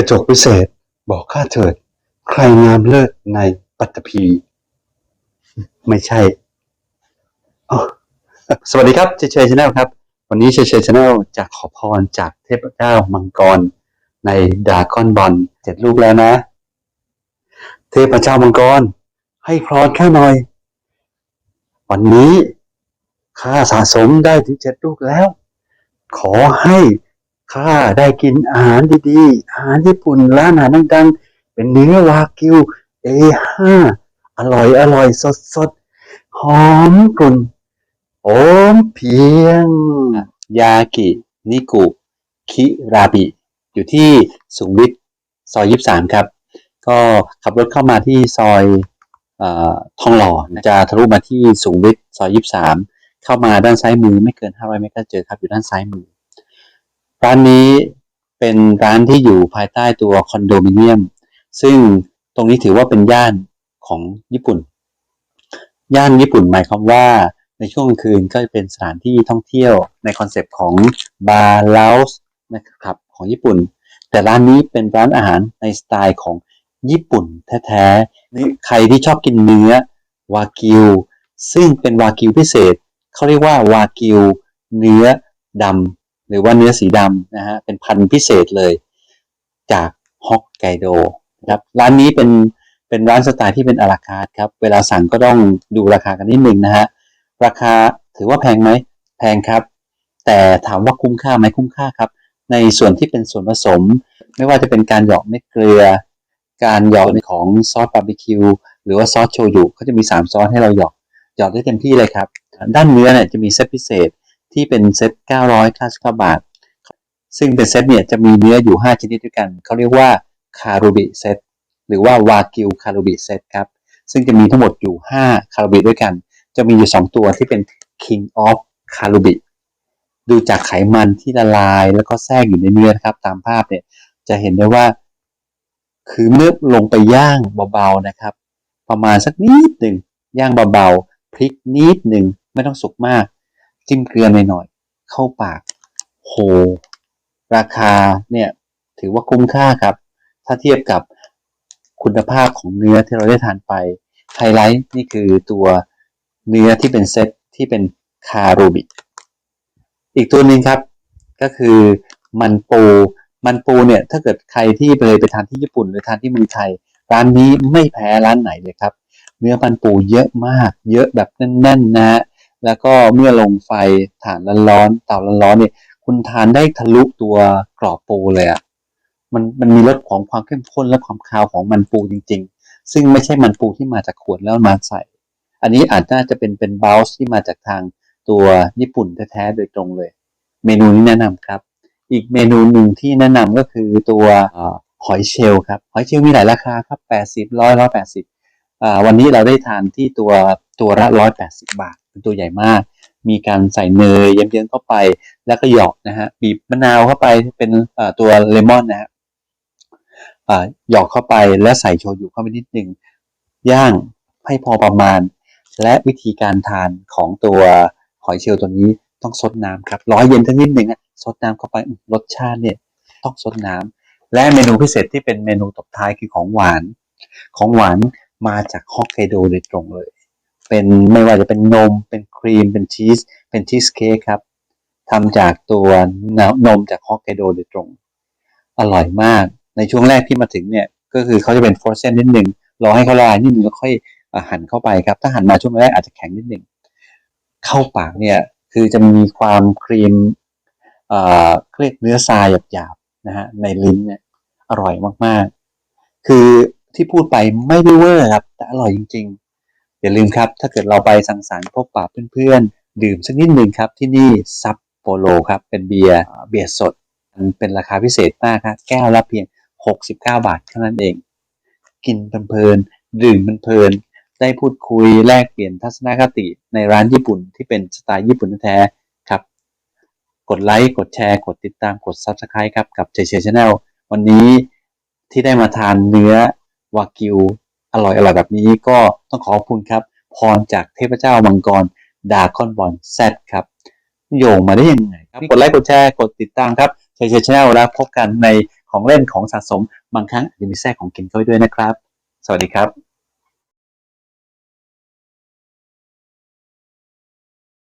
กระจกวิเศษบอกข้าเถิด ใครงามเลิศในปัตตภีไม่ใช่สวัสดีครับเชยเชยชาแนลครับ วันนี้เชยเชยชาแนลจะขอพรจากเทพเจ้ามังกร ในดาก้อนบอลเจ็ดลูกแล้วนะ เทพเจ้ามังกร ให้พรข้าหน่อย วันนี้ข้าสะสมได้ถึงเจ็ดลูกแล้ว ขอให้ ข้าได้กินอาหารดีๆ อาหารญี่ปุ่นร้านอาหารดังๆ เป็นเนื้อวากิว A5 อร่อยอร่อยสดสดหอมกลุ่นโอมเพียง ยากินิกุ คิราบิ อยู่ที่สุขุมวิทซอยยี่สามครับ ก็ขับรถเข้ามาที่ซอยออทองหล่อจะทะลุมาที่สุขุมวิทซอยยี่สามเข้ามาด้านซ้ายมือไม่เกิน500เมตรก็เจอครับอยู่ด้านซ้ายมือ ร้านนี้เป็นร้านที่อยู่ภายใต้ตัวคอนโดมิเนียม ซึ่งตรงนี้ถือว่าเป็นย่านของญี่ปุ่น ย่านญี่ปุ่นหมายความว่าในช่วงกลางคืนก็จะเป็นสถานที่ท่องเที่ยวในคอนเซปต์ของบาร์เลาส์นะครับของญี่ปุ่น แต่ร้านนี้เป็นร้านอาหารในสไตล์ของญี่ปุ่นแท้ๆนี่ใครที่ชอบกินเนื้อวากิว ซึ่งเป็นวากิวพิเศษ เขาเรียกว่าวากิว เนื้อดำ หรือว่าเนื้อสีดำนะฮะเป็นพันธุ์พิเศษเลย จากฮอกไกโดครับร้านนี้เป็นเป็นร้านสไตล์ที่เป็นอาราคาร์ทครับเวลาสั่งก็ต้องดูราคากันนิดนึงนะฮะราคาถือว่าแพงไหมแพงครับ แต่ถามว่าคุ้มค่าไหมคุ้มค่าครับ ในส่วนที่เป็นส่วนผสม ไม่ว่าจะเป็นการหยอกเม็ดเกลือ การหยอกในของซอสบาร์บีคิวหรือว่าซอสโชยุเขาจะมี 3 ซอสให้เราหยอกหยอกได้เต็มที่เลยครับ ด้านเนื้อเนี่ยจะมีเซตพิเศษ ที่เป็นเซต999 บาท ซึ่งเป็นเซตเนี่ยจะมีเนื้ออยู่ 5 ชนิดด้วยกัน เขาเรียกว่าคารูบิเซตหรือว่าวากิวคารูบิเซตครับ ซึ่งจะมีทั้งหมดอยู่ 5 คารูบิด้วยกัน จะมีอยู่ 2 ตัวที่เป็น King of คารูบิดูจากไขมันที่ละลายแล้วก็แทรกอยู่ในเนื้อนะครับ ตามภาพเนี่ยจะเห็นได้ว่า คือเมื่อลงไปย่างเบาๆนะครับ ประมาณสักนิดหนึ่งย่างเบาๆพลิกนิดหนึ่งไม่ต้องสุกมาก จิ้มเกลือหน่อยๆเข้าปาก โห ราคาเนี่ยถือว่าคุ้มค่าครับ ถ้าเทียบกับคุณภาพของเนื้อที่เราได้ทานไป ไฮไลท์นี่คือตัวเนื้อที่เป็นเซตที่เป็นคารูบิอีกตัวหนึ่งครับ ก็คือมันปู มันปูเนี่ยถ้าเกิดใครที่ไปเลยไปทานที่ญี่ปุ่นหรือทานที่เมืองไทย ร้านนี้ไม่แพ้ร้านไหนเลยครับ เนื้อมันปูเยอะมาก เยอะแบบแน่นๆนะฮะ แล้วก็เมื่อลงไฟถ่านร้อนๆเตาร้อนๆเนี่ย คุณทานได้ทะลุตัวกรอบปูเลยอะ่ะมันมันมีรสของความเข้มข้นและความคาวของมันปูจริง ๆ ซึ่งไม่ใช่มันปูที่มาจากขวดแล้วมาใส่ อันนี้อาจจะจะเป็นเป็นบลส์ที่มาจากทางตัวญี่ปุ่นแท้ๆโดยตรงเลย เมนูนี้แนะนำครับ อีกเมนูหนึ่งที่แนะนำก็คือตัวหอยเชลล์ครับหอยเชลล์มีหลายราคาครับแปดสิบร้อยร้อยแปดสิบอ่าวันนี้เราได้ทานที่ตัวตัวละร้อยแปดสิบาท เป็นตัวใหญ่มาก มีการใส่เนยเยิ้มๆเข้าไป แล้วก็หยอกนะฮะบีบมะนาวเข้าไปเป็นตัวเลมอนนะฮะหยอกเข้าไปแล้วใส่โชยุเข้าไปนิดนึงย่างให้พอประมาณ และวิธีการทานของตัวหอยเชลล์ตัวนี้ต้องซดน้ำครับร้อยเย็นทั้งนิดหนึ่งอะซดน้ำเข้าไปรสชาติเนี่ยต้องซดน้ำและเมนูพิเศษที่เป็นเมนูตบท้ายคือของหวาน ของหวานมาจากฮอกไกโดโดยตรงเลย เป็นไม่ว่าจะเป็นนม เป็นครีม เป็นชีส เป็นชีสเค้กครับทำจากตัวนมจากฮอกไกโดโดยตรง อร่อยมาก ในช่วงแรกที่มาถึงเนี่ย ก็คือเขาจะเป็นฟรอเซนนิดหนึ่งรอให้เขาละลายนิดนึงแล้วค่อยหั่นเข้าไปครับ ถ้าหั่นมาช่วงแรกอาจจะแข็งนิดหนึ่งเข้าปากเนี่ยคือจะมีความครีมเอ่อเรียกเนื้อทรายหยาบๆนะฮะในลิ้นเนี่ยอร่อยมากๆ คือที่พูดไปไม่ได้เวอร์ครับ แต่อร่อยจริง ๆ อย่าลืมครับ ถ้าเกิดเราไปสังสรรค์พบปะเพื่อนๆ ดื่มสักนิดหนึ่งครับที่นี่ซับโปโลครับเป็นเบียร์เบียร์สดมันเป็นราคาพิเศษมากครับแก้วละเพียง 69 บาทเท่านั้นเอง กินเพลินดื่มเพลินได้พูดคุยแลกเปลี่ยนทัศนคติในร้านญี่ปุ่นที่เป็นสไตล์ญี่ปุ่นแท้ครับ กดไลค์กดแชร์กดติดตามกด Subscribe ครับกับเจเชชแนลวันนี้ที่ได้มาทานเนื้อวากิว อร่อยอร่อยแบบนี้ก็ต้องขอขอบคุณครับ พรจากเทพเจ้ามังกรดาคอนบอลแซดครับโยงมาได้ยังไงครับกดไลค์กดแชร์กดติดตามครับเจเชชแนลแล้วพบกันในของเล่นของสะสมบางครั้งอาจจะมีแทรกของกินเข้าไปด้วยนะครับ สวัสดีครับ